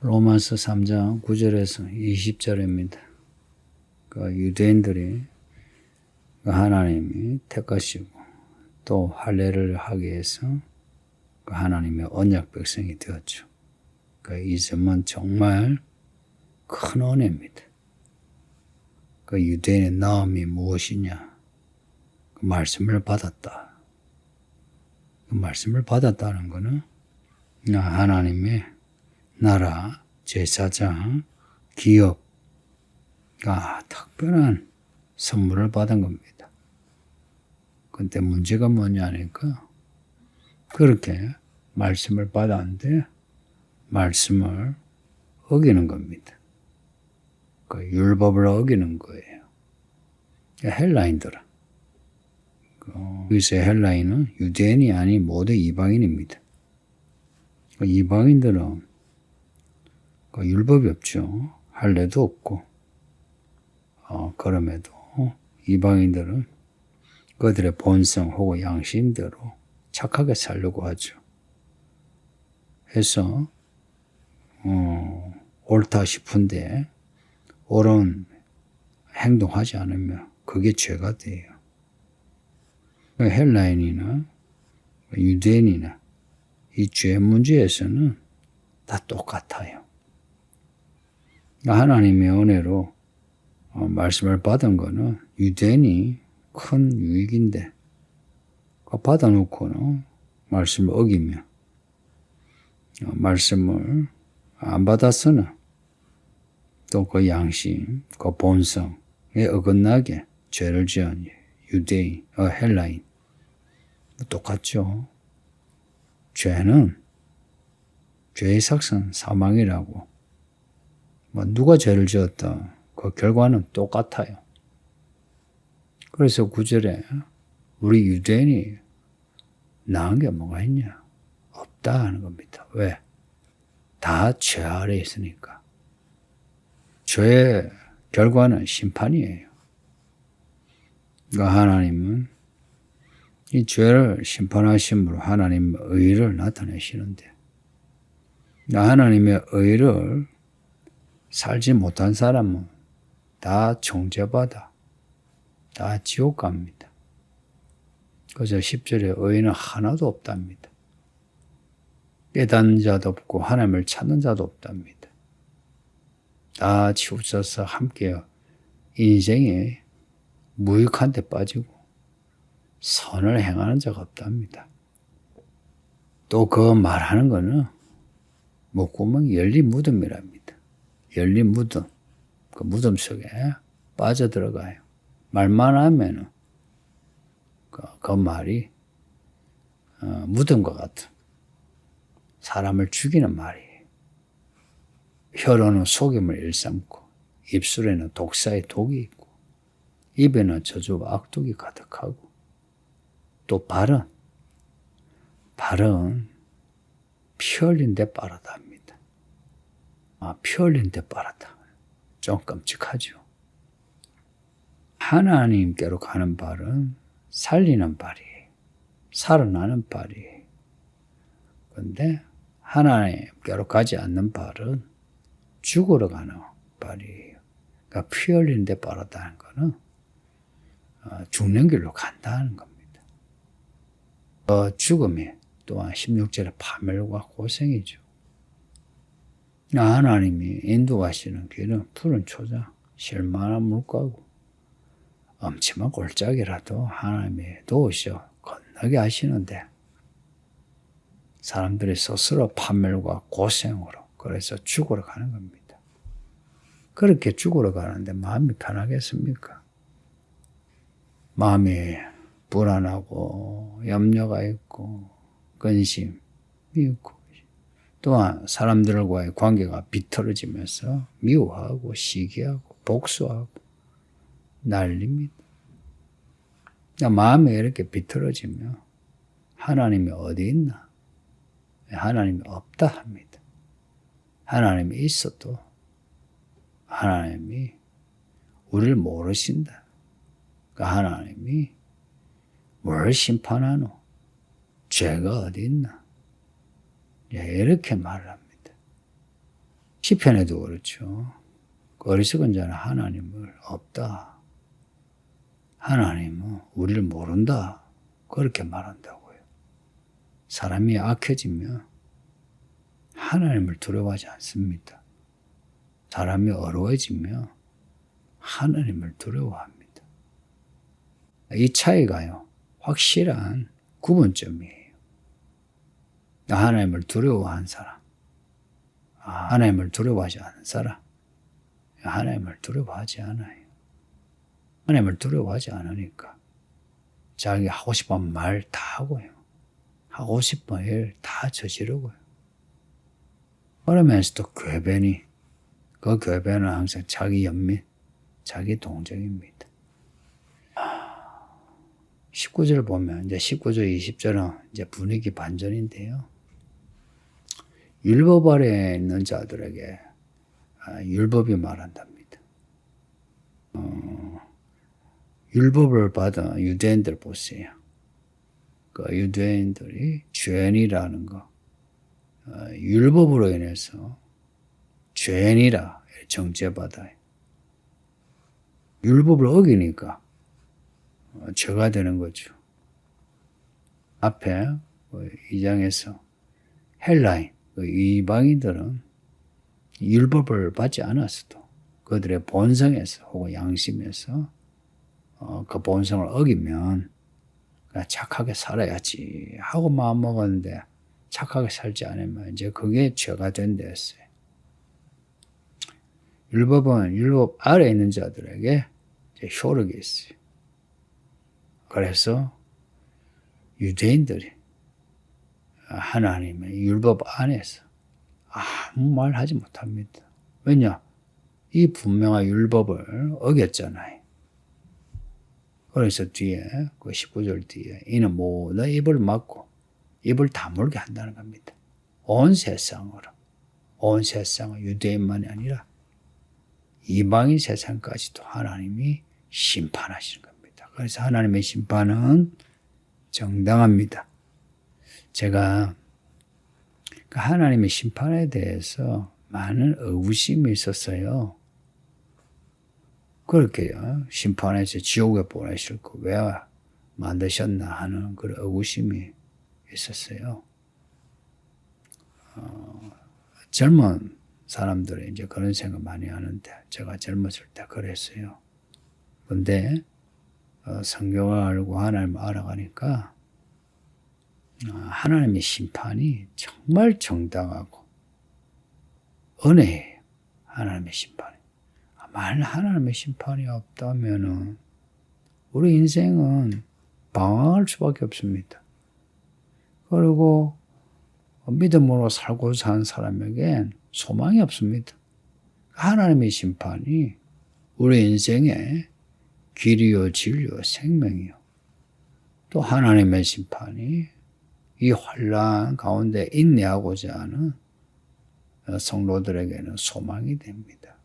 로마서 3장 9절에서 20절입니다. 그 유대인들이 그 하나님이 택하시고 또 할례를 하기 위해서 그 하나님의 언약 백성이 되었죠. 그이 점은 정말 큰 은혜입니다. 그 유대인의 나음이 무엇이냐? 그 말씀을 받았다. 그 말씀을 받았다는 것은 하나님의 나라, 제사장, 기업가 특별한 선물을 받은 겁니다. 근데 문제가 뭐냐니까 그렇게 말씀을 받았는데 말씀을 어기는 겁니다. 그 율법을 어기는 거예요. 헬라인들은 그 여기서 헬라인은 유대인이 아닌 모두 이방인입니다. 그 이방인들은 그 율법이 없죠. 할례도 없고 어, 그럼에도 이방인들은 그들의 본성 혹은 양심대로 착하게 살려고 하죠. 해서 어, 옳다 싶은데 옳은 행동하지 않으면 그게 죄가 돼요. 헬라인이나 유대인이나 이 죄 문제에서는 다 똑같아요. 하나님의 은혜로 어, 말씀을 받은 거는 유대인이 큰 유익인데 그 받아놓고는 말씀을 어기며 어, 말씀을 안 받았으나 또 그 양심, 그 본성에 어긋나게 죄를 지은 유대인, 어, 헬라인 똑같죠. 죄는 죄의 sak선 사망이라고 뭐 누가 죄를 지었다 그 결과는 똑같아요. 그래서 구절에 우리 유대인이 나은 게 뭐가 있냐? 없다 하는 겁니다. 왜? 다 죄 아래 있으니까. 죄의 결과는 심판이에요. 그러니까 하나님은 이 죄를 심판하심으로 하나님의 의를 나타내시는데 하나님의 의를 살지 못한 사람은 다 정죄받아 다 지옥 갑니다. 그저 10절에 의인은 하나도 없답니다. 깨닫는 자도 없고 하나님을 찾는 자도 없답니다. 다 치우쳐서 함께 인생에 무익한 데 빠지고 선을 행하는 자가 없답니다. 또 그 말하는 거는 목구멍 열린 무덤이랍니다. 열린 무덤. 그 무덤 속에 빠져들어가요. 말만 하면은 그, 그 말이 어, 무덤과 같은 사람을 죽이는 말이에요. 혀로는 속임을 일삼고 입술에는 독사의 독이 있고 입에는 저주와 악독이 가득하고 또 발은 발은 피 흘린 데 빠르답니다. 아, 피 흘린 데 빠르다. 좀 끔찍하죠. 하나님께로 가는 발은 살리는 발이에요. 살아나는 발이에요. 그런데 하나님께로 가지 않는 발은 죽으러 가는 발이에요. 그러니까 피 흘린 데 빠르다는 거는 어, 죽는 길로 간다는 겁니다. 어, 죽음이 또한 16절에 파멸과 고생이죠. 하나님이 인도하시는 길은 푸른 초장, 실만한 물가고 엄침한 골짜기라도 하나님이 도우셔 건너게 하시는데 사람들이 스스로 파멸과 고생으로 그래서 죽으러 가는 겁니다. 그렇게 죽으러 가는데 마음이 편하겠습니까? 마음이 불안하고 염려가 있고 근심이 있고 또한 사람들과의 관계가 비틀어지면서 미워하고 시기하고 복수하고 난립니다. 마음이 이렇게 비틀어지면 하나님이 어디 있나? 하나님이 없다 합니다. 하나님이 있어도 하나님이 우리를 모르신다. 그러니까 하나님이 뭘 심판하노? 죄가 어디 있나? 예, 이렇게 말을 합니다. 시편에도 그렇죠. 그 어리석은 자는 하나님을 없다. 하나님은 우리를 모른다. 그렇게 말한다고요. 사람이 악해지면 하나님을 두려워하지 않습니다. 사람이 어려워지면 하나님을 두려워합니다. 이 차이가요, 확실한 구분점이에요. 하나님을 두려워한 사람, 아, 하나님을 두려워하지 않은 사람, 하나님을 두려워하지 않아요. 하나님을 두려워하지 않으니까 자기 하고 싶은 말 다 하고요. 하고 싶은 일 다 저지르고요. 그러면서도 괴변이 그 괴변은 항상 자기 연민, 자기 동정입니다. 19절 보면 이제 19절, 20절은 이제 분위기 반전인데요. 율법 아래 있는 자들에게 아, 율법이 말한답니다. 어, 율법을 받은 유대인들 보세요. 그 유대인들이 죄인이라는 거, 어, 율법으로 인해서 죄인이라 정죄받아요. 율법을 어기니까 어, 죄가 되는 거죠. 앞에 그이 장에서 헬라인, 그 이방인들은 율법을 받지 않았어도 그들의 본성에서 혹은 양심에서 어, 그 본성을 어기면 착하게 살아야지 하고 마음 먹었는데 착하게 살지 않으면 이제 그게 죄가 된다 했어요. 율법은 율법 아래 있는 자들에게 효력이 있어요. 그래서 유대인들이 하나님의 율법 안에서 아무 말 하지 못합니다. 왜냐? 이 분명한 율법을 어겼잖아요. 그래서 뒤에, 그 19절 뒤에, 이는 모든 입을 막고 입을 다물게 한다는 겁니다. 온 세상으로. 온 세상은 유대인만이 아니라 이방인 세상까지도 하나님이 심판하시는 겁니다. 그래서 하나님의 심판은 정당합니다. 제가 그 하나님의 심판에 대해서 많은 의구심이 있었어요. 그렇게요. 심판해서 지옥에 보내실 거 왜 만드셨나 하는 그런 의구심이 있었어요. 어, 젊은 사람들이 이제 그런 생각 많이 하는데 제가 젊었을 때 그랬어요. 근데 어, 성경을 알고 하나님을 알아가니까 어, 하나님의 심판이 정말 정당하고 은혜예요. 하나님의 심판이. 만약 하나님의 심판이 없다면은 우리 인생은 방황할 수밖에 없습니다. 그리고 믿음으로 살고 산 사람에겐 소망이 없습니다. 하나님의 심판이 우리 인생의 길이요, 진리요, 생명이요. 또 하나님의 심판이 이 환란 가운데 인내하고자 하는 성도들에게는 소망이 됩니다.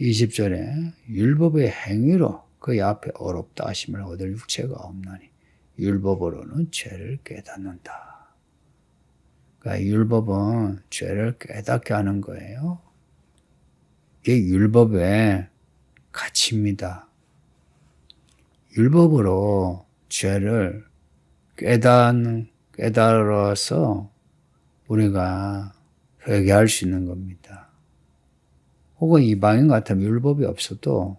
20절에 율법의 행위로 그의 앞에 어렵다 하심을 얻을 육체가 없나니 율법으로는 죄를 깨닫는다. 그러니까 율법은 죄를 깨닫게 하는 거예요. 이게 율법의 가치입니다. 율법으로 죄를 깨닫, 깨달아서 우리가 회개할 수 있는 겁니다. 혹은 이방인 같으면 율법이 없어도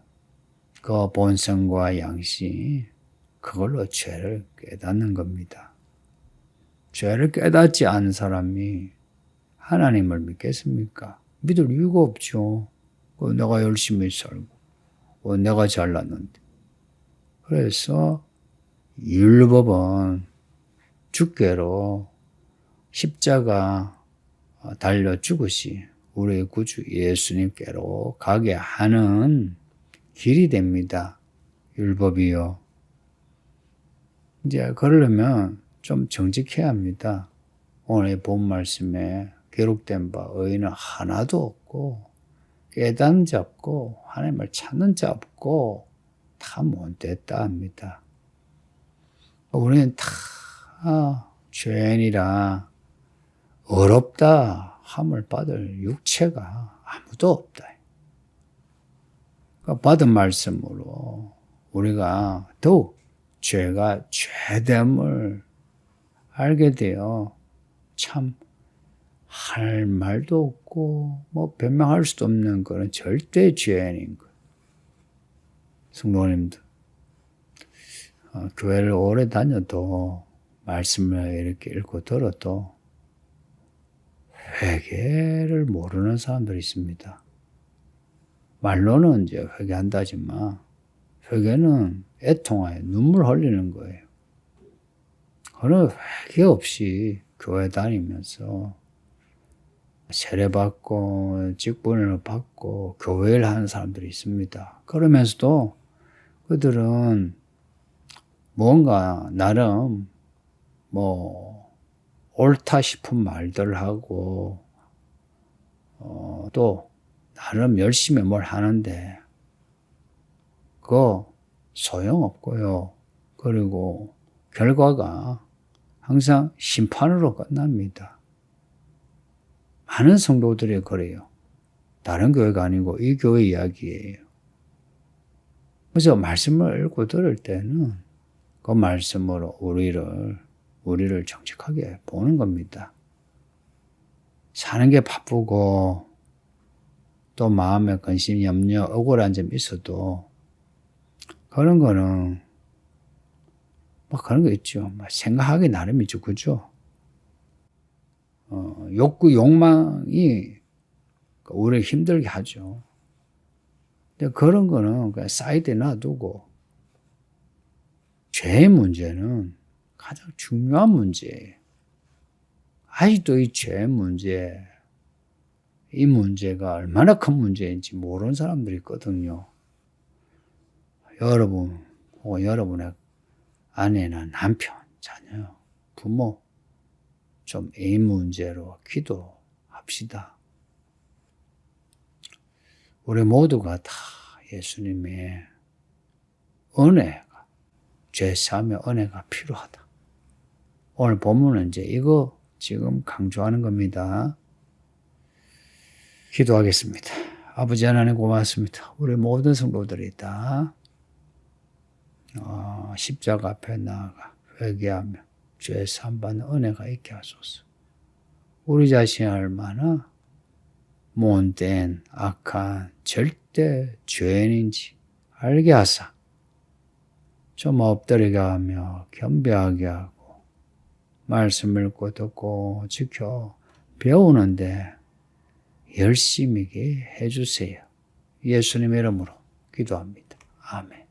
그 본성과 양심, 그걸로 죄를 깨닫는 겁니다. 죄를 깨닫지 않은 사람이 하나님을 믿겠습니까? 믿을 이유가 없죠. 어, 내가 열심히 살고, 어, 내가 잘났는데. 그래서 율법은 주께로 십자가 달려 죽으시 우리 구주 예수님께로 가게 하는 길이 됩니다. 율법이요. 이제 그러려면 좀 정직해야 합니다. 오늘 본 말씀에 기록된 바 의인은 하나도 없고 깨닫는 자 없고 하나님을 찾는 자 없고 다 못됐다 합니다. 우리는 다 죄인이라 어렵다 함을 받을 육체가 아무도 없다. 그러니까 받은 말씀으로 우리가 더욱 죄가 죄됨을 알게 되어 참 할 말도 없고 뭐 변명할 수도 없는 그런 절대 죄인인 것. 성도님들 어, 교회를 오래 다녀도 말씀을 이렇게 읽고 들어도 회개를 모르는 사람들이 있습니다. 말로는 이제 회개한다지만 회개는 애통하에 눈물 흘리는 거예요. 그런 회개 없이 교회 다니면서 세례받고 직분을 받고 교회를 하는 사람들이 있습니다. 그러면서도 그들은 뭔가 나름 뭐 옳다 싶은 말들 하고 어, 또 나름 열심히 뭘 하는데 그거 소용없고요. 그리고 결과가 항상 심판으로 끝납니다. 많은 성도들이 그래요. 다른 교회가 아니고 이 교회 이야기예요. 그래서 말씀을 읽고 들을 때는 그 말씀으로 우리를 우리를 정직하게 보는 겁니다. 사는 게 바쁘고 또 마음에 근심, 염려, 억울한 점 있어도 그런 거는 뭐 그런 거 있죠. 뭐 생각하기 나름이죠, 그죠? 어, 욕구, 욕망이 우리를 힘들게 하죠. 근데 그런 거는 그냥 사이드에 놔두고 죄의 문제는 가장 중요한 문제예요. 아직도 이 죄 문제, 이 문제가 얼마나 큰 문제인지 모르는 사람들이 있거든요. 여러분, 혹은 여러분의 아내나 남편, 자녀, 부모, 좀 이 문제로 기도합시다. 우리 모두가 다 예수님의 은혜가, 죄 사함의 은혜가 필요하다. 오늘 본문은 이제 이거 지금 강조하는 겁니다. 기도하겠습니다. 아버지 하나님 고맙습니다. 우리 모든 성도들이 다 어, 십자가 앞에 나아가 회개하며 죄 삼받는 은혜가 있게 하소서. 우리 자신이 얼마나 못된 악한 절대 죄인인지 알게 하사 좀 엎드리게 하며 겸비하게 하고 말씀 읽고 듣고 지켜 배우는데 열심히 해주세요. 예수님 이름으로 기도합니다. 아멘.